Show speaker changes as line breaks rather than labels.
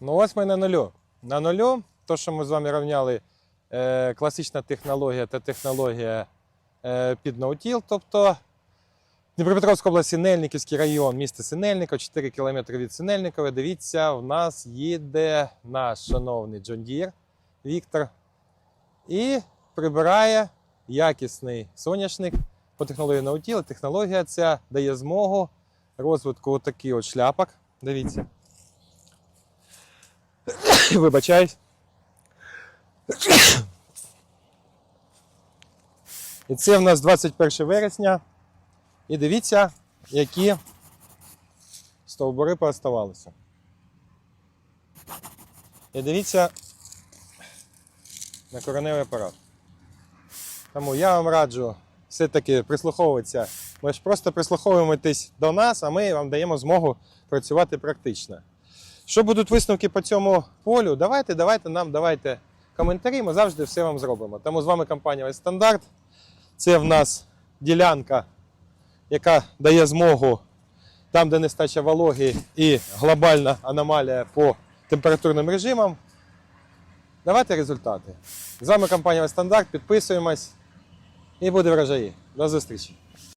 Ну ось ми на нулю. На нулю, то, що ми з вами рівняли е, класична технологія та технологія е, під ноутіл, тобто Дніпропетровська область, Синельниківський район, місто Синельников, 4 кілометри від Синельникова. Дивіться, в нас їде наш шановний Джон Дір Віктор і прибирає якісний соняшник по технології Наутіл. Технологія ця дає змогу розвитку отаких от шляпок. Дивіться. Вибачаюсь. І це в нас 21 вересня. І дивіться, які стовбури пооставалися. І дивіться на кореневий апарат. Тому я вам раджу все-таки прислуховуватися. Ми ж просто прислуховуємось до нас, а ми вам даємо змогу працювати практично. Що будуть висновки по цьому полю? Давайте, давайте нам, давайте коментарі, ми завжди все вам зробимо. Тому з вами компанія «Весь Стандарт. Це в нас ділянка, яка дає змогу там, де нестача вологи і глобальна аномалія по температурним режимам. Давайте результати. З вами компанія «Весь Стандарт. Підписуємось і буде врожаї. До зустрічі!